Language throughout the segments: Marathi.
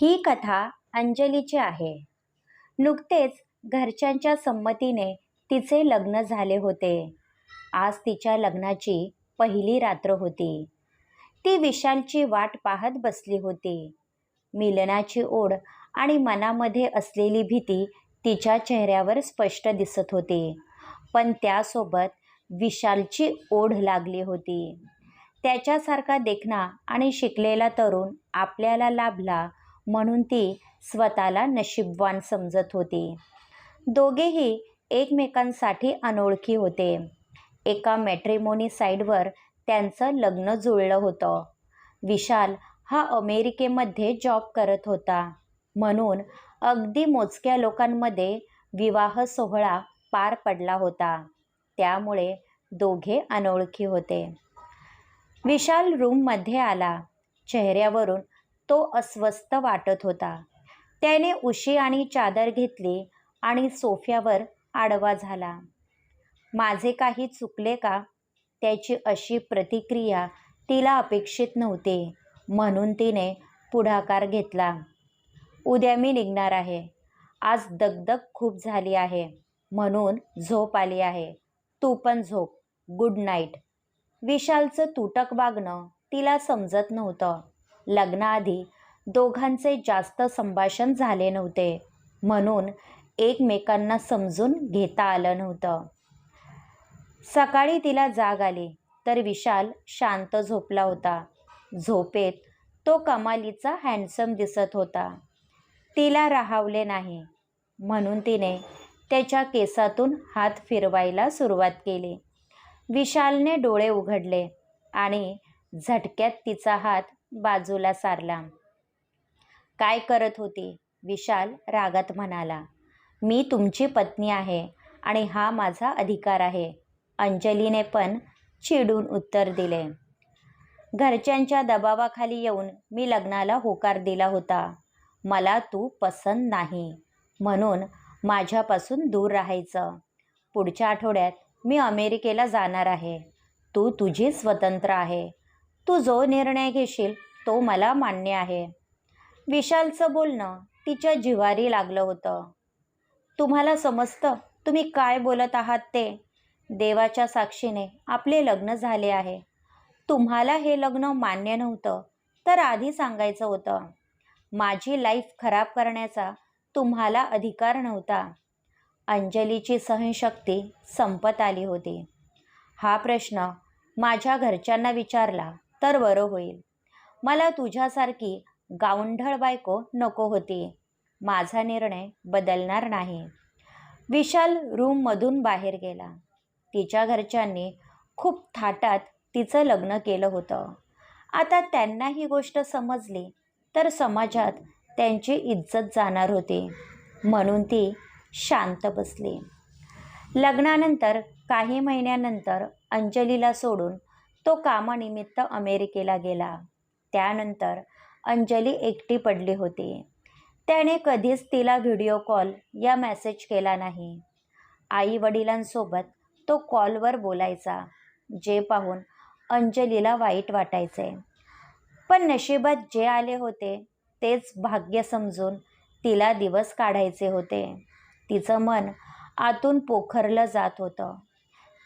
ही कथा अंजलीची आहे. नुकतेच घरच्यांच्या संमतीने तिचे लग्न झाले होते. आज तिच्या लग्नाची पहिली रात्र होती. ती विशालची वाट पाहत बसली होती. मिलनाची ओढ आणि मनामध्ये असलेली भीती तिच्या चेहऱ्यावर स्पष्ट दिसत होती. पण त्यासोबत विशालची ओढ लागली होती. त्याच्यासारखा देखणा आणि शिकलेला तरुण आपल्याला लाभला म्हणून ती स्वतःला नशीबवान समजत होती. दोघेही एकमेकांसाठी अनोळखी होते. एका मॅट्रिमोनी साईडवर त्यांचं लग्न जुळलं होतं. विशाल हा अमेरिकेमध्ये जॉब करत होता. म्हणून अगदी मोजक्या लोकांमध्ये विवाह सोहळा पार पडला होता. त्यामुळे दोघे अनोळखी होते. विशाल रूममध्ये आला. चेहऱ्यावरून तो अस्वस्थ वाटत होता. त्याने उशी आणि चादर घेतली आणि सोफ्यावर आडवा झाला. माझे काही चुकले का? त्याची अशी प्रतिक्रिया तिला अपेक्षित नव्हती. म्हणून तिने पुढाकार घेतला. उद्या मी निघणार आहे. आज दगदग खूप झाली आहे. म्हणून झोप आली आहे. तू पण झोप. Good night. विशालचं तुटक वागणं तिला समजत नव्हतं. लग्नाआधी दोघांचे जास्त संभाषण झाले नव्हते. म्हणून एकमेकांना समजून घेता आलं नव्हतं. सकाळी तिला जाग आली तर विशाल शांत झोपला होता. झोपेत तो कमालीचा हँडसम दिसत होता. तिला राहावले नाही. म्हणून तिने त्याच्या केसातून हात फिरवायला सुरुवात केली. विशालने डोळे उघडले आणि झटक्यात तिचा हात बाजूला सारला. काय करत होती? विशाल रागात म्हणाला. मी तुमची पत्नी आहे आणि हा माझा अधिकार आहे अंजलीने पण चिडून उत्तर दिले. घरच्यांच्या दबावाखाली येऊन मी लग्नाला होकार दिला होता. मला तू पसंत नाही. म्हणून माझ्यापासून दूर राहायचं. पुढच्या आठवड्यात मी अमेरिकेला जाणार आहे. तू तुझी स्वतंत्र आहे. तू जो निर्णय घेशील तो मला मान्य आहे. विशालचं बोलणं तिच्या जिवारी लागलं होतं. तुम्हाला समजतं तुम्ही काय बोलत आहात ते? देवाच्या साक्षीने आपले लग्न झाले आहे. तुम्हाला हे लग्न मान्य नव्हतं तर आधी सांगायचं होतं. माझी लाईफ खराब करण्याचा तुम्हाला अधिकार नव्हता. अंजलीची सहनशक्ती संपत आली होती. हा प्रश्न माझ्या घरच्यांना विचारला तर बरं होईल. मला तुझ्यासारखी गावंढळ बायको नको होती. माझा निर्णय बदलणार नाही. विशाल रूममधून बाहेर गेला. तिच्या घरच्यांनी खूप थाटात तिचं लग्न केलं होतं. आता त्यांना ही गोष्ट समजली तर समाजात त्यांची इज्जत जाणार होती म्हणून ती शांत बसली. लग्नानंतर काही महिन्यानंतर अंजलीला सोडून तो कामानिमित्त अमेरिकेला गेला. त्यानंतर अंजली एकटी पडली होती. त्याने कधीच तिला व्हिडिओ कॉल या मेसेज केला नाही. आई वडिलांसोबत तो कॉलवर बोलायचा जे पाहून अंजलीला वाईट वाटायचे. पण नशिबात जे आले होते तेच भाग्य समजून तिला दिवस काढायचे होते. तिचं मन आतून पोखरलं जात होतं.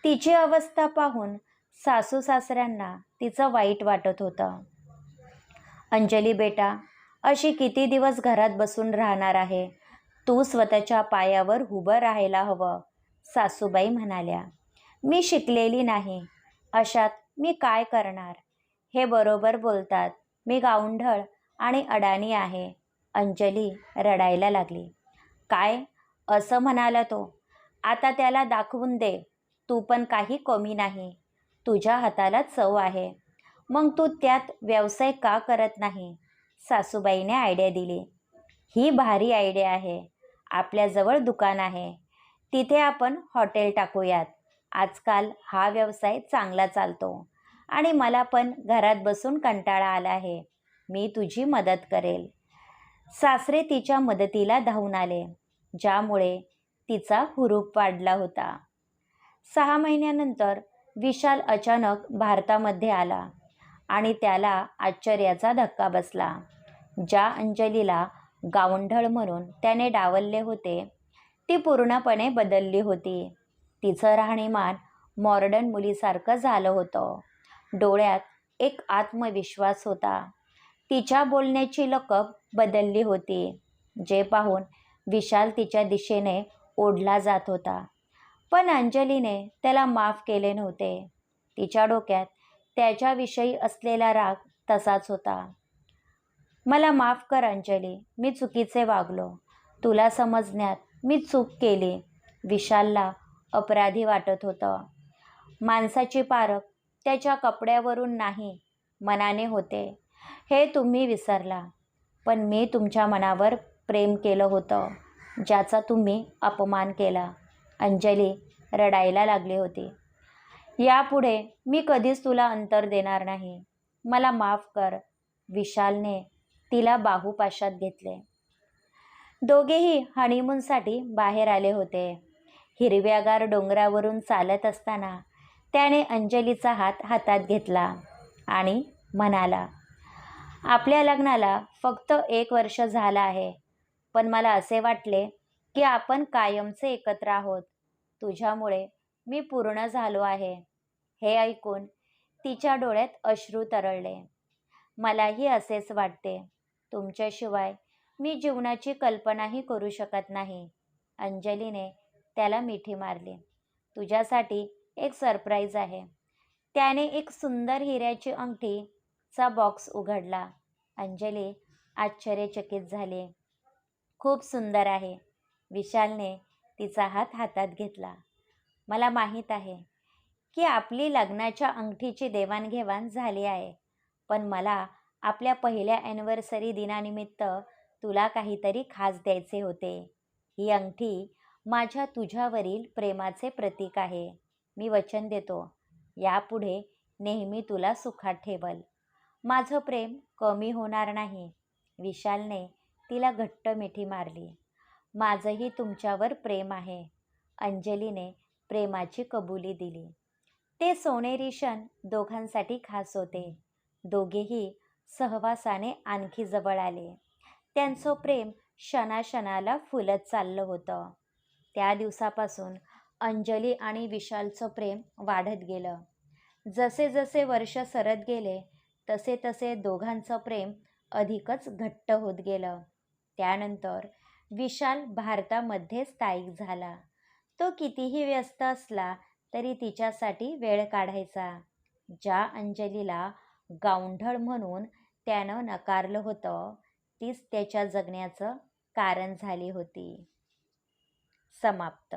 तिची अवस्था पाहून सासू सासऱ्यांना तिचं वाईट वाटत होतं. अंजली बेटा अशी किती दिवस घरात बसून राहणार आहे? तू स्वतःच्या पायावर उभं राहायला हवं सासूबाई म्हणाल्या. मी शिकलेली नाही. अशात मी काय करणार? हे बरोबर बोलतात. मी गावंढळ आणि अडाणी आहे. अंजली रडायला लागली. काय? असं म्हणाला तो. आता त्याला दाखवून दे. तू पण काही कमी नाही. तुझ्या हाताला चव आहे. मग तू त्यात व्यवसाय का करत नाही? सासूबाईने आयडिया दिली. ही भारी आयडिया आहे. आपल्याजवळ दुकान आहे. तिथे आपण हॉटेल टाकूयात. आजकाल हा व्यवसाय चांगला चालतो. आणि मला पण घरात बसून कंटाळा आला आहे. मी तुझी मदत करेल. सासरे तिच्या मदतीला धावून आले. ज्यामुळे तिचा हुरूप वाढला होता. सहा महिन्यानंतर विशाल अचानक भारतामध्ये आला. आणि त्याला आश्चर्याचा धक्का बसला. ज्या अंजलीला गावंढळ म्हणून त्याने डावलले होते ती पूर्णपणे बदलली होती. तिचं राहणीमान मॉर्डन मुलीसारखं झालं होतं. डोळ्यात एक आत्मविश्वास होता. तिच्या बोलण्याची लकब बदलली होती जे पाहून विशाल तिच्या दिशेने ओढला जात होता. पण अंजलीने त्याला माफ केले नव्हते. तिच्या डोक्यात त्याच्याविषयी असलेला राग तसाच होता. मला माफ कर अंजली मी चुकीचे वागलो. तुला समजण्यात मी चूक केली. विशालला अपराधी वाटत होतं. माणसाची पारख त्याच्या कपड्यावरून नाही मनाने होते. हे तुम्ही विसरला. पण मी तुमच्या मनावर प्रेम केलं होतं ज्याचा तुम्ही अपमान केला. अंजली रडायला लागली होती. यापुढे मी कधीच तुला अंतर देणार नाही. मला माफ कर विशालने तिला बाहूपाशात घेतले. दोघेही हनीमूनसाठी बाहेर आले होते. हिरव्यागार डोंगरावरून चालत असताना त्याने अंजलीचा हात हातात घेतला आणि म्हणाला आपल्या लग्नाला फक्त एक वर्ष झालं आहे पण मला असे वाटले की आपण कायमचे एकत्र आहोत. तुझ्यामुळे मी पूर्ण झालो आहे. हे ऐकून तिच्या डोळ्यात अश्रू तरळले. मलाही असेच वाटते. तुमच्याशिवाय मी जीवनाची कल्पनाही करू शकत नाही. अंजलीने त्याला मिठी मारली. तुझ्यासाठी एक सरप्राईज आहे. त्याने एक सुंदर हिऱ्याची अंगठीचा बॉक्स उघडला. अंजली आश्चर्यचकित झाली. खूप सुंदर आहे. विशालने तिचा हात हातात घेतला. मला माहीत आहे. की आपली लग्नाच्या अंगठीची देवाणघेवाण झाली आहे. पण मला आपल्या पहिल्या ॲनिव्हर्सरी दिनानिमित्त तुला काहीतरी खास द्यायचे होते. ही अंगठी माझ्या तुझ्यावरील प्रेमाचे प्रतीक आहे. मी वचन देतो. यापुढे नेहमी तुला सुखात ठेवल. माझं प्रेम कमी होणार नाही. विशालने तिला घट्ट मिठी मारली. माझंही तुमच्यावर प्रेम आहे. अंजलीने प्रेमाची कबुली दिली. ते सोनेरी क्षण दोघांसाठी खास होते. दोघेही सहवासाने आणखी जवळ आले. त्यांचं प्रेम क्षणाक्षणाला फुलत चाललं होतं. त्या दिवसापासून अंजली आणि विशालचं प्रेम वाढत गेलं. जसे जसे वर्ष सरत गेले तसे तसे दोघांचं प्रेम अधिकच घट्ट होत गेलं. त्यानंतर विशाल भारतामध्ये स्थायिक झाला. तो कितीही व्यस्त असला तरी तिच्यासाठी वेळ काढायचा. ज्या अंजलीला गावंढळ म्हणून त्यानं नकारलं होतं तीच त्याच्या जगण्याचं कारण झाली होती. समाप्त.